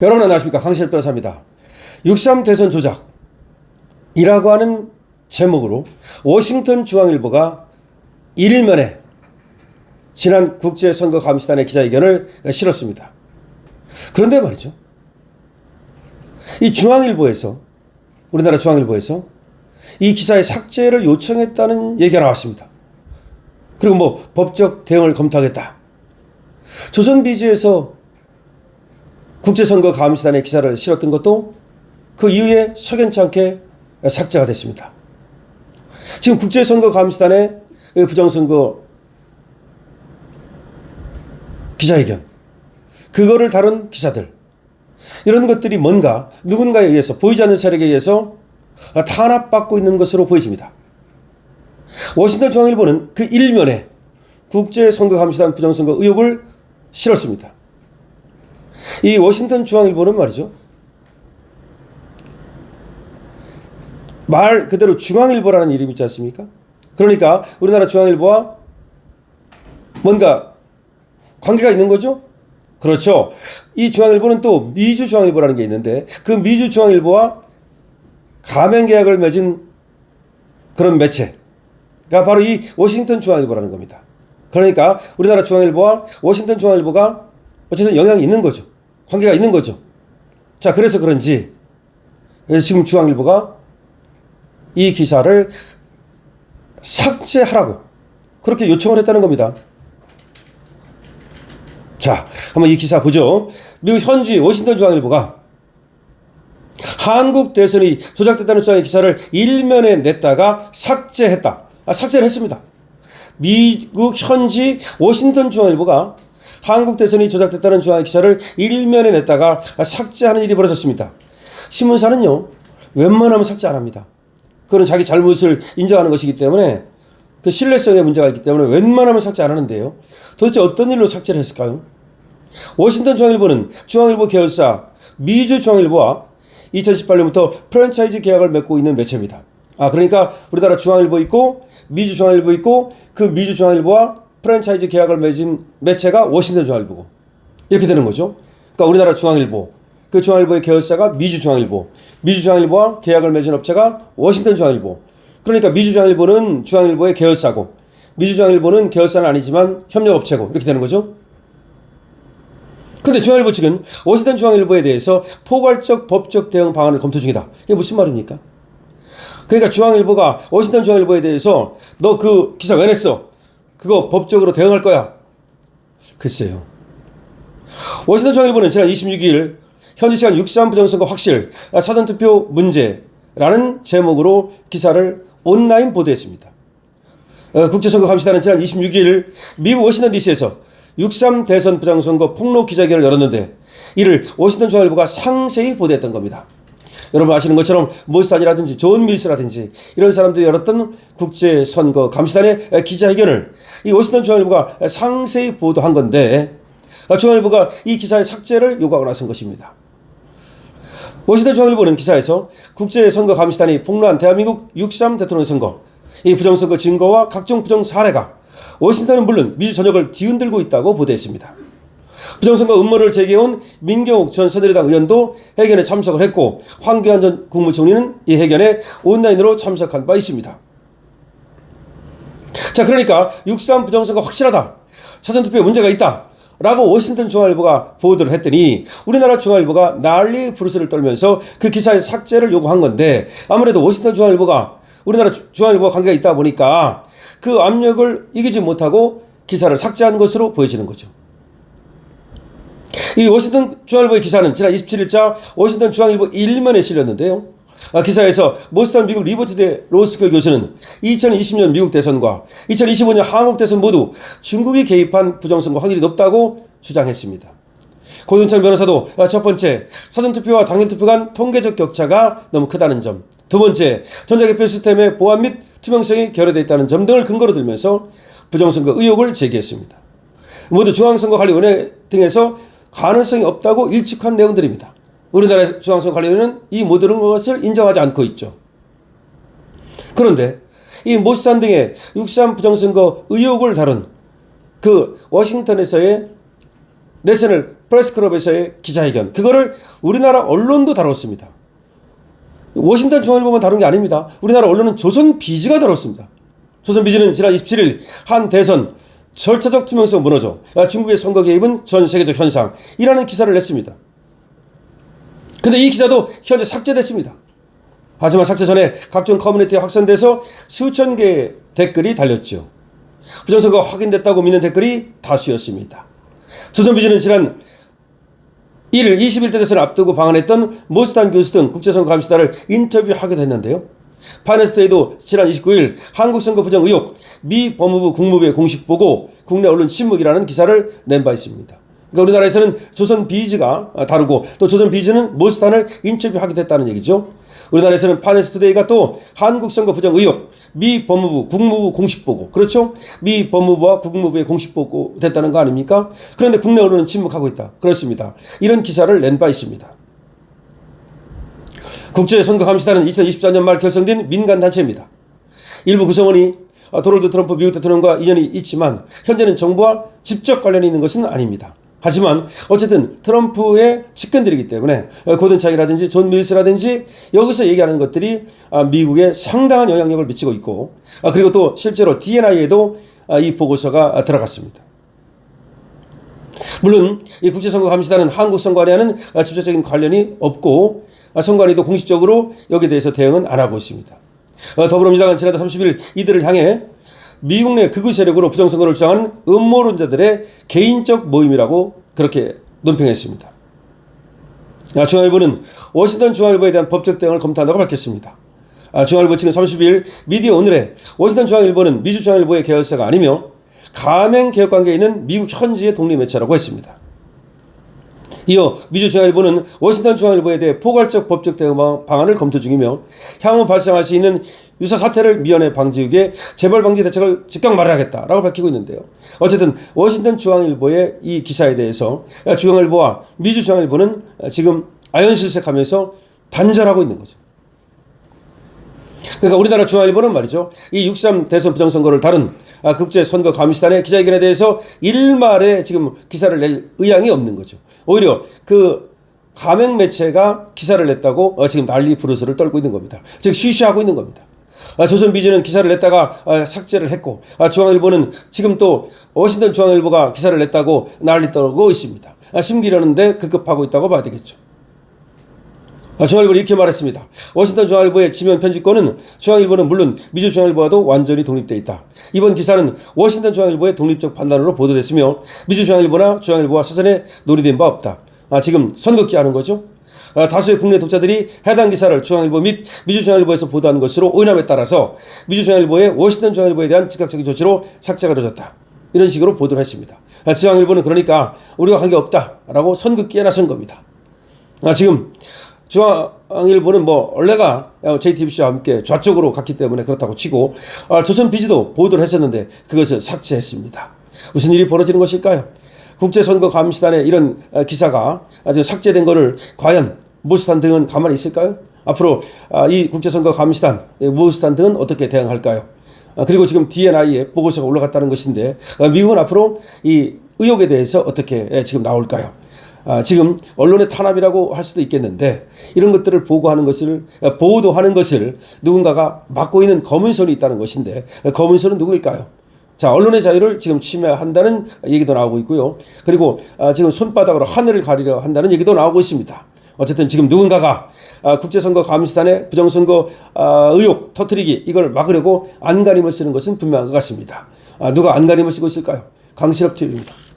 여러분 안녕하십니까 강실 변호사입니다. 6.3 대선 조작이라고 하는 제목으로 워싱턴 중앙일보가 일면에 지난 국제선거감시단의 기자회견을 실었습니다. 그런데 말이죠. 이 중앙일보에서 우리나라 중앙일보에서 이 기사의 삭제를 요청했다는 얘기가 나왔습니다. 그리고 뭐 법적 대응을 검토하겠다. 조선비지에서 국제선거 감시단의 기사를 실었던 것도 그 이후에 석연치 않게 삭제가 됐습니다. 지금 국제선거 감시단의 부정선거 기자회견, 그거를 다룬 기사들, 이런 것들이 뭔가 누군가에 의해서 보이지 않는 세력에 의해서 탄압받고 있는 것으로 보여집니다. 워싱턴 중앙일보는 그 일면에 국제선거감시단 부정선거 의혹을 실었습니다. 이 워싱턴 중앙일보는 말이죠. 말 그대로 중앙일보라는 이름이 있지 않습니까? 그러니까 우리나라 중앙일보와 뭔가 관계가 있는 거죠? 그렇죠. 이 중앙일보는 또 미주 중앙일보라는 게 있는데 그 미주 중앙일보와 가맹 계약을 맺은 그런 매체가 바로 이 워싱턴 중앙일보라는 겁니다. 그러니까 우리나라 중앙일보와 워싱턴 중앙일보가 어쨌든 영향이 있는 거죠. 관계가 있는 거죠. 자, 그래서 그런지 지금 중앙일보가 이 기사를 삭제하라고 그렇게 요청을 했다는 겁니다. 자, 한번 이 기사 보죠. 미국 현지 워싱턴 중앙일보가 한국 대선이 조작됐다는 주장의 기사를 일면에 냈다가 삭제했다. 아, 삭제를 했습니다. 미국 현지 워싱턴 중앙일보가 한국 대선이 조작됐다는 주장의 기사를 일면에 냈다가 삭제하는 일이 벌어졌습니다. 신문사는요, 웬만하면 삭제 안 합니다. 그건 자기 잘못을 인정하는 것이기 때문에 그 신뢰성에 문제가 있기 때문에 웬만하면 삭제 안 하는데요. 도대체 어떤 일로 삭제를 했을까요? 워싱턴 중앙일보는 중앙일보 계열사 미주 중앙일보와 2018년부터 프랜차이즈 계약을 맺고 있는 매체입니다. 아, 그러니까 우리나라 중앙일보 있고 미주 중앙일보 있고 그 미주 중앙일보와 프랜차이즈 계약을 맺은 매체가 워싱턴 중앙일보고 이렇게 되는 거죠. 그러니까 우리나라 중앙일보 그 중앙일보의 계열사가 미주 중앙일보 미주 중앙일보와 계약을 맺은 업체가 워싱턴 중앙일보 그러니까 미주 중앙일보는 중앙일보의 계열사고 미주 중앙일보는 계열사는 아니지만 협력업체고 이렇게 되는 거죠. 근데 중앙일보 측은 워싱턴 중앙일보에 대해서 포괄적 법적 대응 방안을 검토 중이다. 이게 무슨 말입니까? 그러니까 중앙일보가 워싱턴 중앙일보에 대해서 너 그 기사 왜 냈어? 그거 법적으로 대응할 거야. 글쎄요. 워싱턴 중앙일보는 지난 26일 현지 시간 6.3 부정선거 확실 사전투표 문제라는 제목으로 기사를 온라인 보도했습니다. 어, 국제선거 감시단은 지난 26일 미국 워싱턴 DC에서 6.3 대선 부정선거 폭로 기자회견을 열었는데 이를 워싱턴 중앙일보가 상세히 보도했던 겁니다. 여러분 아시는 것처럼 모스탄이라든지 존 밀스라든지 이런 사람들이 열었던 국제선거 감시단의 기자회견을 이 워싱턴 중앙일보가 상세히 보도한 건데 중앙일보가 이 기사의 삭제를 요구하고 나선 것입니다. 워싱턴 중앙일보는 기사에서 국제선거 감시단이 폭로한 대한민국 6.3 대통령 선거 이 부정선거 증거와 각종 부정 사례가 워싱턴은 물론 미주 전역을 뒤흔들고 있다고 보도했습니다. 부정선거 음모를 제기해온 민경욱 전 새누리당 의원도 회견에 참석을 했고 황교안 전 국무총리는 이 회견에 온라인으로 참석한 바 있습니다. 자 그러니까 6.3 부정선거 확실하다. 사전투표에 문제가 있다. 라고 워싱턴 중앙일보가 보도를 했더니 우리나라 중앙일보가 난리 부르스를 떨면서 그 기사의 삭제를 요구한 건데 아무래도 워싱턴 중앙일보가 우리나라 중앙일보와 관계가 있다 보니까 그 압력을 이기지 못하고 기사를 삭제한 것으로 보여지는 거죠. 이 워싱턴 중앙일보의 기사는 지난 27일자 워싱턴 중앙일보 1면에 실렸는데요. 아, 기사에서 모스턴 미국 리버티대 로스쿨 교수는 2020년 미국 대선과 2025년 한국 대선 모두 중국이 개입한 부정선거 확률이 높다고 주장했습니다. 고윤철 변호사도 아, 첫 번째 사전투표와 당일투표 간 통계적 격차가 너무 크다는 점, 두 번째 전자개표 시스템의 보안 및 투명성이 결여되어 있다는 점 등을 근거로 들면서 부정선거 의혹을 제기했습니다. 모두 중앙선거관리위원회 등에서 가능성이 없다고 일축한 내용들입니다. 우리나라 중앙선거관리위원회는 이 모든 것을 인정하지 않고 있죠. 그런데 이 모스탄 등의 6.3 부정선거 의혹을 다룬 그 워싱턴에서의 내선을 프레스클럽에서의 기자회견 그거를 우리나라 언론도 다뤘습니다. 워싱턴 중앙일보만 다룬 게 아닙니다. 우리나라 언론은 조선 비즈가 다뤘습니다. 조선 비즈는 지난 27일 한 대선 절차적 투명성 무너져 아, 중국의 선거 개입은 전 세계적 현상이라는 기사를 냈습니다. 근데 이 기사도 현재 삭제됐습니다. 하지만 삭제 전에 각종 커뮤니티에 확산돼서 수천 개의 댓글이 달렸죠. 부정선거가 확인됐다고 믿는 댓글이 다수였습니다. 조선비즈는 지난 1일 21대 대선을 앞두고 방한했던 모스탄 교수 등 국제선거 감시단을 인터뷰하기도 했는데요. 파네스트에도 지난 29일 한국 선거 부정 의혹 미 법무부 국무부의 공식 보고 국내 언론 침묵이라는 기사를 낸 바 있습니다. 그러니까 우리나라에서는 조선 비즈가 다루고 또 조선 비즈는 모스탄을 인터뷰하기도 했다는 얘기죠. 우리나라에서는 파네스트데이가 또 한국 선거 부정 의혹 미 법무부 국무부 공식 보고 그렇죠? 미 법무부와 국무부의 공식 보고 됐다는 거 아닙니까? 그런데 국내 언론은 침묵하고 있다. 그렇습니다. 이런 기사를 낸 바 있습니다. 국제선거감시단은 2024년 말 결성된 민간단체입니다. 일부 구성원이 도널드 트럼프 미국 대통령과 인연이 있지만 현재는 정부와 직접 관련이 있는 것은 아닙니다. 하지만 어쨌든 트럼프의 측근들이기 때문에 고든 차이라든지 존 밀스라든지 여기서 얘기하는 것들이 아, 미국에 상당한 영향력을 미치고 있고 아, 그리고 또 실제로 DNI에도 아, 이 보고서가 들어갔습니다. 물론 이 국제선거감시단은 한국선관위와는 직접적인 관련이 없고 선관위도 공식적으로 여기에 대해서 대응은 안 하고 있습니다. 어, 더불어민주당은 지난달 30일 이들을 향해 미국 내 극우 세력으로 부정선거를 주장하는 음모론자들의 개인적 모임이라고 그렇게 논평했습니다. 아, 중앙일보는 워싱턴 중앙일보에 대한 법적 대응을 검토한다고 밝혔습니다. 아, 중앙일보 측은 30일 미디어 오늘에 워싱턴 중앙일보는 미주 중앙일보의 계열사가 아니며 가맹 개혁 관계에 있는 미국 현지의 독립 매체라고 했습니다. 이어 미주중앙일보는 워싱턴 중앙일보에 대해 포괄적 법적 대응 방안을 검토 중이며 향후 발생할 수 있는 유사 사태를 미연에 방지하기 위해 재발 방지 대책을 즉각 마련하겠다라고 밝히고 있는데요. 어쨌든 워싱턴 중앙일보의 이 기사에 대해서 중앙일보와 미주 중앙일보는 지금 아연실색하면서 단절하고 있는 거죠. 그러니까 우리나라 중앙일보는 말이죠. 이 6.3 대선 부정선거를 다룬 아, 국제선거감시단의 기자회견에 대해서 일말의 지금 기사를 낼 의향이 없는 거죠. 오히려 그 가맹 매체가 기사를 냈다고 어, 지금 난리 부르스를 떨고 있는 겁니다. 즉 쉬쉬하고 있는 겁니다. 아, 조선비즈는 기사를 냈다가 아, 삭제를 했고 아, 중앙일보는 지금 또 워싱턴 중앙일보가 기사를 냈다고 난리 떨고 있습니다. 아, 숨기려는데 급급하고 있다고 봐야 되겠죠. 아, 중앙일보는 이렇게 말했습니다. 워싱턴 중앙일보의 지면 편집권은 중앙일보는 물론 미주 중앙일보와도 완전히 독립돼 있다. 이번 기사는 워싱턴 중앙일보의 독립적 판단으로 보도됐으며 미주 중앙일보나 중앙일보와 사전에 논의된 바 없다. 아, 지금 선긋기 하는 거죠. 아, 다수의 국내 독자들이 해당 기사를 중앙일보 및 미주중앙일보에서 보도한 것으로 오인함에 따라서 미주중앙일보의 워싱턴 중앙일보에 대한 즉각적인 조치로 삭제가 이루어졌다. 이런 식으로 보도를 했습니다. 아, 중앙일보는 그러니까 우리가 관계 없다라고 선긋기에 나선 겁니다. 아, 지금 중앙일보는 뭐 원래가 JTBC와 함께 좌쪽으로 갔기 때문에 그렇다고 치고 아, 조선비지도 보도를 했었는데 그것을 삭제했습니다. 무슨 일이 벌어지는 것일까요? 국제선거감시단의 이런 아, 기사가 아주 삭제된 것을 과연 모스탄 등은 가만히 있을까요? 앞으로 아, 이 국제선거감시단, 모스탄 등은 어떻게 대응할까요? 아, 그리고 지금 DNI에 보고서가 올라갔다는 것인데 미국은 앞으로 이 의혹에 대해서 어떻게 지금 나올까요? 아, 지금 언론의 탄압이라고 할 수도 있겠는데 이런 것들을 보고하는 것을 보도하는 것을 누군가가 맡고 있는 검은 손이 있다는 것인데 검은 손은 누구일까요? 자 언론의 자유를 지금 침해한다는 얘기도 나오고 있고요. 그리고 아, 지금 손바닥으로 하늘을 가리려 한다는 얘기도 나오고 있습니다. 어쨌든 지금 누군가가 아, 국제선거 감시단의 부정선거 아, 의혹 터트리기 이걸 막으려고 안간힘을 쓰는 것은 분명한 것 같습니다. 아, 누가 안간힘을 쓰고 있을까요? 강실업 TV입니다.